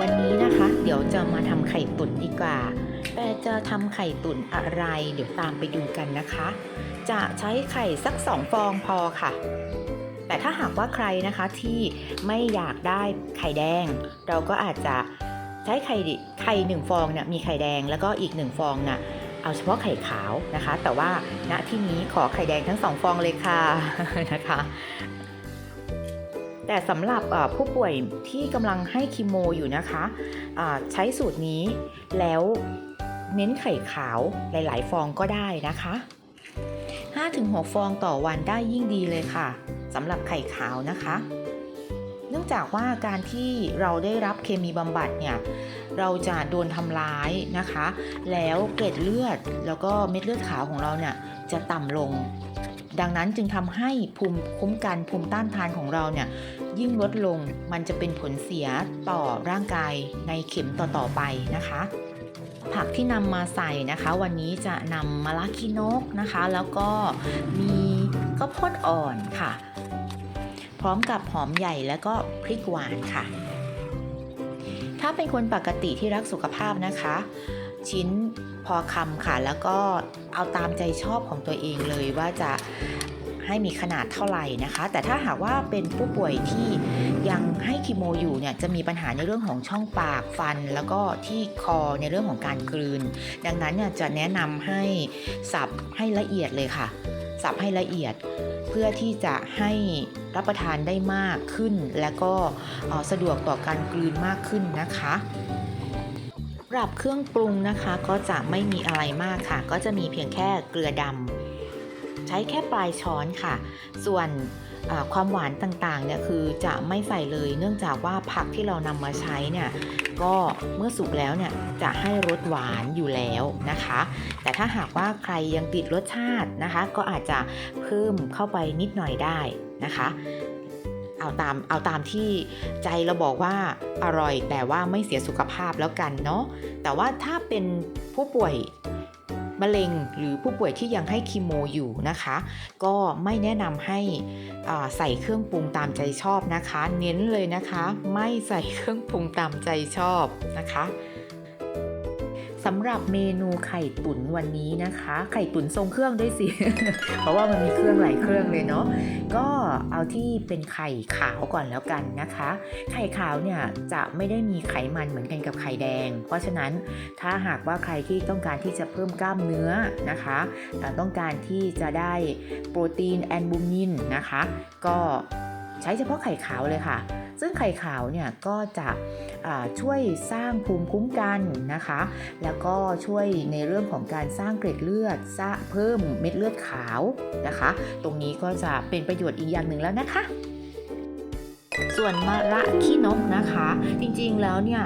วันนี้นะคะ เดี๋ยวจะมาทำไข่ตุ๋นดีกว่า แต่จะทำไข่ตุ๋นอะไร เดี๋ยวตามไปดูกันนะคะ จะใช้ไข่สักสองฟองพอค่ะ แต่ถ้าหากว่าใครนะคะที่ไม่อยากได้ไข่แดง เราก็อาจจะใช้ไข่ดิไข่หนึ่งฟองเนี่ยมีไข่แดงแล้วก็อีกหนึ่งฟองน่ะเอาเฉพาะไข่ขาวนะคะ แต่ว่าณที่นี้ขอไข่แดงทั้งสองฟองเลยค่ะนะคะ แต่สำหรับผู้ป่วยที่กำลังให้คีโมอยู่นะคะอ่าใช้สูตรนี้แล้วเน้นไข่ขาวหลาย ๆ ฟองก็ได้นะคะ 5-6 ฟองต่อวันได้ยิ่งดีเลยค่ะสำหรับไข่ขาวนะคะ เนื่องจากว่าการที่เราได้รับเคมีบำบัดเนี่ยเราจะโดนทำร้ายนะคะ แล้วเกล็ดเลือดแล้วก็เม็ดเลือดขาวของเราเนี่ยจะต่ำลง ดังนั้นจึงทำให้ภูมิคุ้มกันภูมิต้านทานของเราเนี่ยยิ่งลดลงมันจะเป็นผลเสียต่อร่างกายในเข็มต่อๆไปนะคะ ผักที่นำมาใส่นะคะ วันนี้จะนำมะระขี้นกนะคะ แล้วก็มีข้าวโพดอ่อนค่ะ พร้อมกับหอมใหญ่แล้วก็พริกหวานค่ะ ถ้าเป็นคนปกติที่รักสุขภาพนะคะ ชิ้นพอคำค่ะ แล้วก็เอาตามใจชอบของตัวเองเลยว่าจะให้มีขนาดเท่าไหร่นะคะ แต่ถ้าหากว่าเป็นผู้ป่วยที่ยังให้คีโมอยู่เนี่ยจะมีปัญหาในเรื่องของช่องปากฟัน แล้วก็ที่คอในเรื่องของการกลืน ดังนั้นเนี่ยจะแนะนำให้สับให้ละเอียดเลยค่ะ สับให้ละเอียดเพื่อที่จะให้รับประทานได้มากขึ้น และก็สะดวกต่อการกลืนมากขึ้นนะคะ หรับเครื่องปรุงนะคะก็จะไม่มีอะไรมากค่ะ ก็จะมีเพียงแค่เกลือดำใช้แค่ปลายช้อนค่ะ ส่วนความหวานต่างๆเนี่ยคือจะไม่ใส่เลยเนื่องจากว่าผักที่เรานำมาใช้เนี่ยก็เมื่อสุกแล้วเนี่ยจะให้รสหวานอยู่แล้วนะคะ แต่ถ้าหากว่าใครยังติดรสชาตินะคะ ก็อาจจะเพิ่มเข้าไปนิดหน่อยได้นะคะ เอาตามเอาตามที่ใจเราบอกว่าอร่อย แต่ว่าไม่เสียสุขภาพแล้วกันเนาะแต่ว่าถ้าเป็นผู้ป่วยมะเร็งหรือผู้ป่วยที่ยังให้คีโมอยู่นะคะ ก็ไม่แนะนำให้ใส่เครื่องปรุงตามใจชอบนะคะ เน้นเลยนะคะ ไม่ใส่เครื่องปรุงตามใจชอบนะคะ สำหรับเมนูไข่ตุ๋นวันนี้นะคะ ไข่ตุ๋นทรงเครื่องด้วยสิ เพราะว่ามันมีเครื่องหลายเครื่องเลยเนาะก็เอาที่เป็นไข่ขาวก่อนแล้วกันนะคะ ไข่ขาวเนี่ยจะไม่ได้มีไขมันเหมือนกันกับไข่แดง เพราะฉะนั้นถ้าหากว่าใครที่ต้องการที่จะเพิ่มกล้ามเนื้อนะคะต่ต้องการที่จะได้โปรตีนแอนบูมินนะคะ ก็ใช้เฉพาะไข่ขาวเลยค่ะ ซึ่งไข่ขาวเนี่ยก็จะช่วยสร้างภูมิคุ้มกันนะคะ แล้วก็ช่วยในเรื่องของการสร้างเกล็ดเลือดสร้าเพิ่มเม็ดเลือดขาวนะคะ ตรงนี้ก็จะเป็นประโยชน์อีกอย่างหนึ่งแล้วนะคะ ส่วนมะระขี้นกนะคะ จริงๆแล้วเนี่ย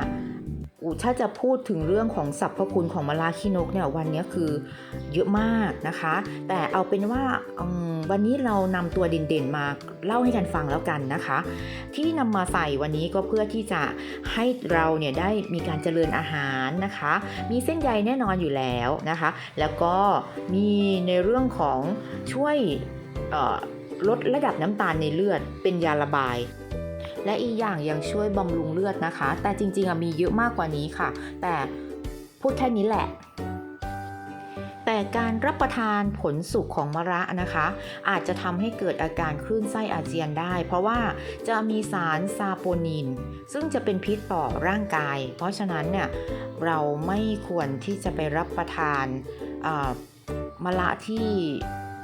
ถ้าจะพูดถึงเรื่องของสรรพคุณของมะระขี้นกเนี่ยวันนี้คือเยอะมากนะคะ แต่เอาเป็นว่าวันนี้เรานำตัวเด่นๆมาเล่าให้กันฟังแล้วกันนะคะ ที่นำมาใส่วันนี้ก็เพื่อที่จะให้เราเนี่ยได้มีการเจริญอาหารนะคะ มีเส้นใยแน่นอนอยู่แล้วนะคะ แล้วก็มีในเรื่องของช่วยลดระดับน้ำตาลในเลือดเป็นยาระบาย และอีกอย่างยังช่วยบำรุงเลือดนะคะ แต่จริงๆมีเยอะมากกว่านี้ค่ะ แต่พูดแค่นี้แหละแต่การรับประทานผลสุกของมะระนะคะ อาจจะทำให้เกิดอาการคลื่นไส้อาเจียนได้ เพราะว่าจะมีสารซาโปนิน ซึ่งจะเป็นพิษต่อร่างกาย เพราะฉะนั้นเนี่ยเราไม่ควรที่จะไปรับประทานมะระที่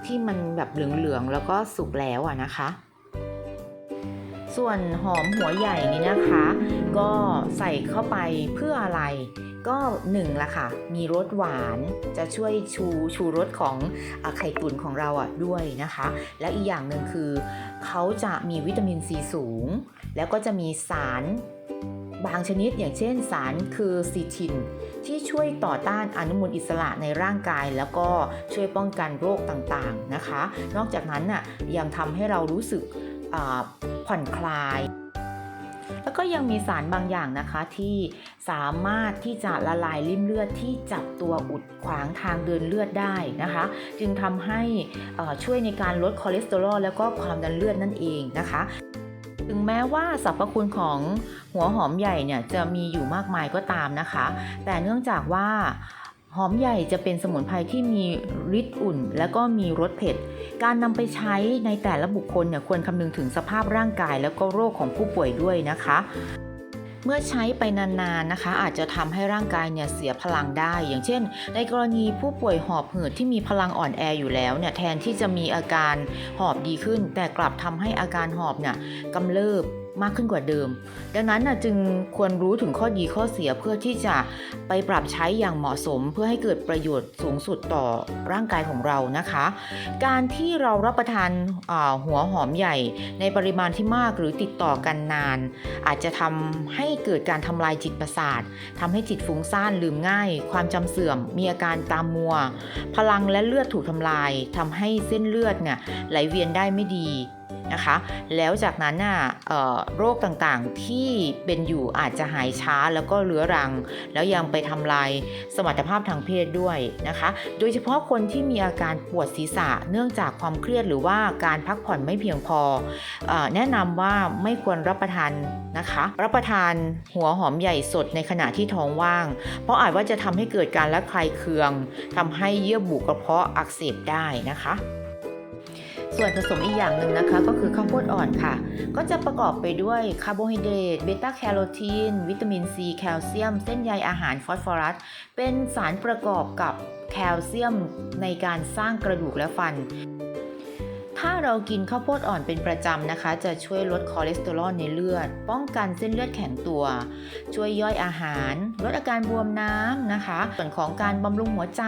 ที่มันแบบเหลืองๆแล้วก็สุกแล้วอะนะคะ ส่วนหอมหัวใหญ่นี่นะคะ ก็ใส่เข้าไปเพื่ออะไร ก็หนึ่งละค่ะ มีรสหวานจะช่วยชูชูรสของอไข่ตุ๋นของเราอะด้วยนะคะ และอีกอย่างหนึ่งคือ เขาจะมีวิตามินซีสูง แล้วก็จะมีสารบางชนิดอย่างเช่นสารคือซีทิน ที่ช่วยต่อต้านอนุมูลอิสระในร่างกาย แล้วก็ช่วยป้องกันโรคต่างๆนะคะ นอกจากนั้นน่ะยังทำให้เรารู้สึก ผ่อนคลาย แล้วก็ยังมีสารบางอย่างนะคะที่สามารถที่จะละลายริ่มเลือดที่จับตัวอุดขวางทางเดินเลือดได้นะคะ จึงทำให้ช่วยในการลดคอเลสเตอรอลแล้วก็ความดันเลือดนั่นเองนะคะถึงแม้ว่าสรรพคุณของหัวหอมใหญ่เนี่ยจะมีอยู่มากมายก็ตามนะคะ แต่เนื่องจากว่า หอมใหญ่จะเป็นสมุนไพรที่มีฤทธิ์อุ่น และก็มีรสเผ็ด การนำไปใช้ในแต่ละบุคคลเนี่ยควรคำนึงถึงสภาพร่างกาย แล้วก็โรคของผู้ป่วยด้วยนะคะ เมื่อใช้ไปนานๆนะคะ อาจจะทำให้ร่างกายเนี่ยเสียพลังได้ อย่างเช่น ในกรณีผู้ป่วยหอบหืดที่มีพลังอ่อนแออยู่แล้วเนี่ยแทนที่จะมีอาการหอบดีขึ้น แต่กลับทำให้อาการหอบเนี่ยกำเริบ มากขึ้นกว่าเดิม ดังนั้นนะจึงควรรู้ถึงข้อดีข้อเสียเพื่อที่จะไปปรับใช้อย่างเหมาะสม เพื่อให้เกิดประโยชน์สูงสุดต่อร่างกายของเรานะคะ การที่เรารับประทานาหัวหอมใหญ่ในปริมาณที่มากหรือติดต่อกันนาน อาจจะทำให้เกิดการทำลายจิตประสาททำให้จิตฟุ้งซ่านลืมง่าย ความจำเสื่อมมีอาการตามมัว พลังและเลือดถูกทำลายทำให้เส้นเลือดเนี่ยไหลเวียนได้ไม่ดี นะคะ แล้วจากนั้นน่ะโรคต่างๆที่เป็นอยู่อาจจะหายช้าแล้วก็เรื้อรัง แล้วยังไปทำลายสมรรถภาพทางเพศด้วยนะคะ โดยเฉพาะคนที่มีอาการปวดศีรษะเนื่องจากความเครียดหรือว่าการพักผ่อนไม่เพียงพอเอ่อแนะนำว่าไม่ควรรับประทานนะคะ รับประทานหัวหอมใหญ่สดในขณะที่ท้องว่าง เพราะอาจว่าจะทำให้เกิดการระคายเคืองทำให้เยื่อบุกระเพาะอักเสบได้นะคะ ส่วนผสมอีกอย่างหนึ่งนะคะ ก็คือข้าวโพดอ่อนค่ะ ก็จะประกอบไปด้วยคาร์โบไฮเดรตเบต้าแคโรทีน วิตามินซีแคลเซียม เส้นใยอาหารฟอสฟอรัส เป็นสารประกอบกับแคลเซียมในการสร้างกระดูกและฟัน ถ้าเรากินข้าวโพดอ่อนเป็นประจำนะคะ จะช่วยลดคอเลสเตอรอลในเลือด ป้องกันเส้นเลือดแข็งตัว ช่วยย่อยอาหาร ลดอาการบวมน้ำนะคะ ส่วนของการบำรุงหัวใจ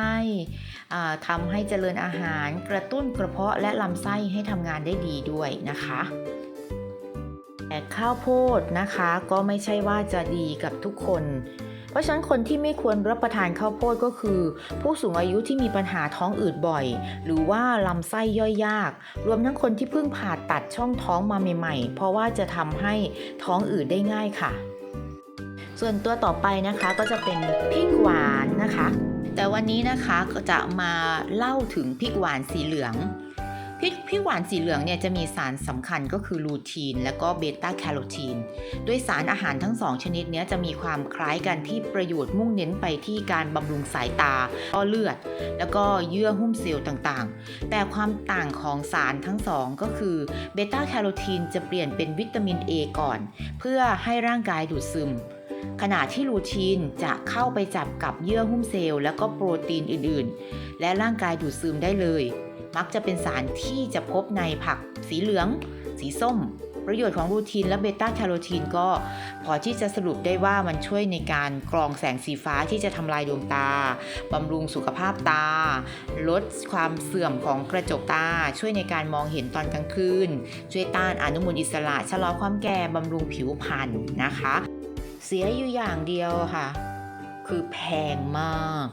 ทำให้เจริญอาหาร กระตุ้นกระเพาะและลำไส้ให้ทำงานได้ดีด้วยนะคะแต่ข้าวโพดนะคะก็ไม่ใช่ว่าจะดีกับทุกคน ราะฉะนั้นคนที่ไม่ควรรับประทานข้าวโพดก็คือ ผู้สูงอายุที่มีปัญหาท้องอืดบ่อย หรือว่าลำไส้ย่อยยาก รวมทั้งคนที่เพิ่งผ่าตัดช่องท้องมาใหม่ ๆ เพราะว่าจะทำให้ท้องอืดได้ง่ายค่ะ ส่วนตัวต่อไปนะคะก็จะเป็นพริกหวานนะคะ แต่วันนี้นะคะก็จะมาเล่าถึงพริกหวานสีเหลือง พริกพริกหวานสีเหลืองเนี่ยจะมีสารสำคัญก็คือลูทีน และก็เบต้าแคโรทีน โดยสารอาหารทั้งสองชนิดนี้จะมีความคล้ายกันที่ประโยชน์มุ่งเน้นไปที่การบำรุงสายตาก็เลือด แล้วก็เยื่อหุ้มเซลล์ต่างๆ แต่ความต่างของสารทั้งสองก็คือเบต้าแคโรทีนจะเปลี่ยนเป็นวิตามิน A ก่อน เพื่อให้ร่างกายดูดซึมขณะที่ลูทีนจะเข้าไปจับกับเยื่อหุ้มเซลล์แล้วก็โปรตีนอื่นๆ และร่างกายดูดซึมได้เลย มักจะเป็นสารที่จะพบในผักสีเหลือง สีส้ม ประโยชน์ของลูทีนและเบต้าแคโรทีนก็ พอที่จะสรุปได้ว่ามันช่วยในการกรองแสงสีฟ้าที่จะทำลายดวงตาบำรุงสุขภาพตา ลดความเสื่อมของกระจกตา ช่วยในการมองเห็นตอนกลางคืน ช่วยต้านอนุมูลอิสระชะลอความแก่บำรุงผิวพรรณนะคะ เสียอยู่อย่างเดียวค่ะ คือแพงมาก